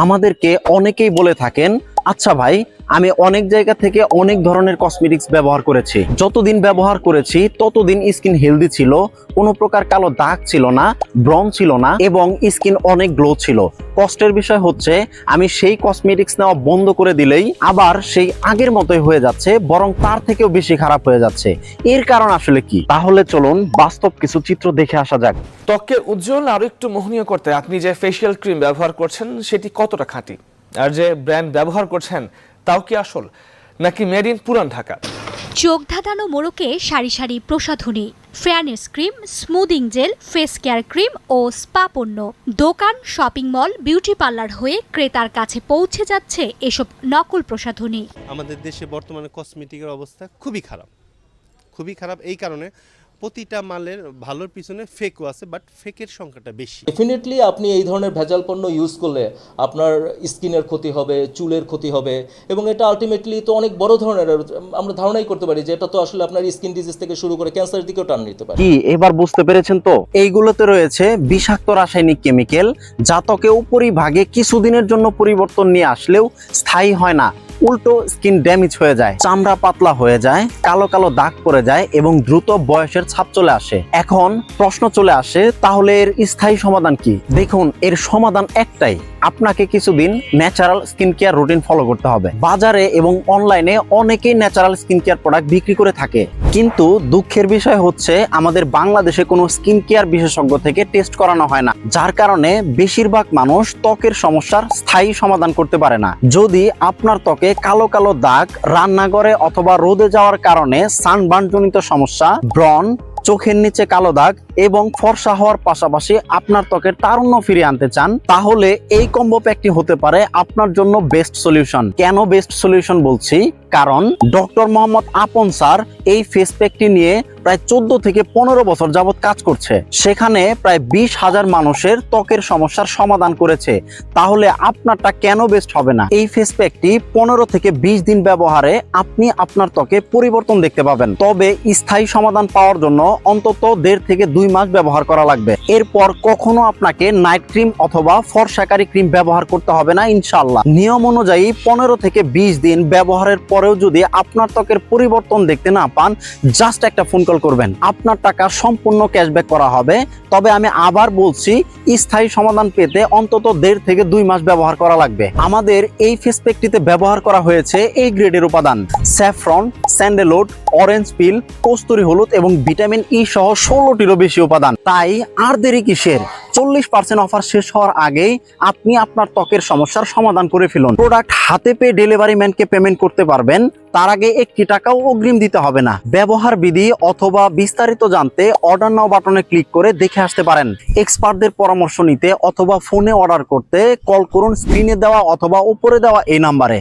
আমাদেরকে অনেকেই বলে থাকেন আচ্ছা ভাই, আমি অনেক জায়গা থেকে অনেক ধরনের কসমেটিক্স ব্যবহার করেছি। যতদিন ব্যবহার করেছি, ততদিন স্কিন হেলদি ছিল, কোনো প্রকার কালো দাগ ছিল না ব্রন ছিল না, এবং স্কিন অনেক গ্লো ছিল। কষ্টের বিষয় হচ্ছে, আমি সেই কসমেটিক্স নেওয়া বন্ধ করে দিলেই আবার সেই আগের মতোই হয়ে যাচ্ছে, বরং তার থেকেও বেশি খারাপ হয়ে যাচ্ছে। এর কারণ আসলে কি? তাহলে চলুন বাস্তব কিছু চিত্র দেখে আসা যাক। ত্বককে উজ্জ্বল আরও একটু মোহনীয় করতে আপনি যে ফেসিয়াল ক্রিম ব্যবহার করছেন, সেটি কতটা খাঁটি? আর যে ব্র্যান্ড ব্যবহার করছেন তাও কি আসল? নাকি মেড ইন পুরান ঢাকা? চোখ ধাঁধানো মোড়কে সারি সারি প্রসাধনী fairness cream smoothing gel face care cream ও স্পা পণ্য। দোকান শপিং মল বিউটি পার্লার হয়ে ক্রেতার কাছে পৌঁছে যাচ্ছে এসব নকল প্রসাধনী। আমাদের দেশে বর্তমানে কসমেটিকের অবস্থা খুবই খারাপ। খুবই খারাপ এই কারণে প্রতিটা মালের ভালোর পিছনে ফেকও আছে বাট ফেকের সংখ্যাটা বেশি। ডেফিনেটলি আপনি এই ধরনের ভেজাল পণ্য ইউজ করলে আপনার স্কিনের ক্ষতি হবে চুলের ক্ষতি হবে এবং এটা আলটিমেটলি তো অনেক বড় ধরনের আমরা ধারণাই করতে পারি যে এটা তো আসলে আপনার স্কিন ডিজিজ থেকে শুরু করে ক্যান্সারের দিকেও টান নিতে পারে। কি এবার বুঝতে পেরেছেন তো? এইগুলোতে রয়েছে বিষাক্ত রাসায়নিক কেমিক্যাল যা ত্বকে উপরিভাগে কিছুদিনের জন্য পরিবর্তন নিয়ে আসলেও স্থায়ী হয় না। উল্টো স্কিন ড্যামেজ হয়ে যায়, চামড়া পাতলা হয়ে যায়, কালো কালো দাগ পড়ে যায় এবং দ্রুত বয়সের ছাপ চলে আসে। এখন প্রশ্ন চলে আসে, তাহলে এর স্থায়ী সমাধান কি? দেখুন, এর সমাধান একটাই, আপনাকে কিছুদিন natural skin care routine follow করতে হবে। বাজারে এবং অনলাইনে অনেকেই ন্যাচারাল স্কিন কেয়ার প্রোডাক্ট বিক্রি করে থাকে। কিন্তু দুঃখের বিষয় হচ্ছে, আমাদের বাংলাদেশে কোনো স্কিন কেয়ার বিশেষজ্ঞ থেকে টেস্ট করানো হয় না। যার কারণে বেশিরভাগ মানুষ ত্বকের সমস্যার স্থায়ী সমাধান করতে পারে না। যদি আপনার ত্বকে কালো কালো দাগ, রান্নাঘরে অথবা রোদে যাওয়ার কারণে সানবানজনিত সমস্যা ব্রন চোখের নিচে কালো দাগ এবং ফর্সা হওয়ার পাশাপাশি আপনার ত্বকের তারুণ্য ফিরিয়ে আনতে চান, তাহলে এই কম্বো প্যাকটি হতে পারে আপনার জন্য বেস্ট সলিউশন। কেন বেস্ট সলিউশন বলছি? কারণ ডক্টর মোহাম্মদ আপন স্যার এই ফেস প্যাকটি নিয়ে প্রায় চোদ্দ থেকে পনেরো বছর যাবত কাজ করছে। সেখানে প্রায় বিশ হাজার মানুষের ত্বকের সমস্যার সমাধান করেছে। তাহলে আপনারটা কেন বেস্ট হবে না? এই ফেস প্যাকটি পনেরো থেকে বিশ দিন ব্যবহারে আপনি আপনার ত্বকে পরিবর্তন দেখতে পাবেন। তবে স্থায়ী সমাধান পাওয়ার জন্য অন্তত দেড় থেকে দুই মাস ব্যবহার করা লাগবে। এরপর কখনো আপনাকে নাইট ক্রিম অথবা ফর্সাকারী ক্রিম ব্যবহার করতে হবে না ইনশাল্লাহ নিয়ম অনুযায়ী পনেরো থেকে বিশ দিন ব্যবহারের পরেও যদি আপনার ত্বকের পরিবর্তন দেখতে না পান জাস্ট একটা ফোন কল করবেন। আপনার টাকা সম্পূর্ণ ক্যাশব্যাক করা হবে। তবে আমি আবার বলছি, স্থায়ী সমাধান পেতে অন্তত দেড় থেকে দুই মাস ব্যবহার করা লাগবে। আমাদের এই ফেস প্যাকটিতে ব্যবহার করা হয়েছে এই গ্রেডের উপাদান। স্যাফরন স্যান্ডেলউড অরেঞ্জ পিল, কস্তুরি হলুদ এবং ভিটামিন ই সহ ষোলোটিরও বেশি উপাদান। তাই আর দেরি কিসের? চল্লিশ পার্সেন্ট অফার শেষ হওয়ার আগেই আপনি আপনার ত্বকের সমস্যার সমাধান করে ফেলুন। প্রোডাক্ট হাতে পেয়ে ডেলিভারি ম্যানকে পেমেন্ট করতে পারবেন। তার আগে একটি টাকাও অগ্রিম দিতে হবে না। ব্যবহার বিধি অথবা বিস্তারিত জানতে অর্ডার নাও বাটনে ক্লিক করে দেখে আসতে পারেন। এক্সপার্টদের পরামর্শ নিতে অথবা ফোনে অর্ডার করতে কল করুন স্ক্রিনে দেওয়া অথবা উপরে দেওয়া এই নাম্বারে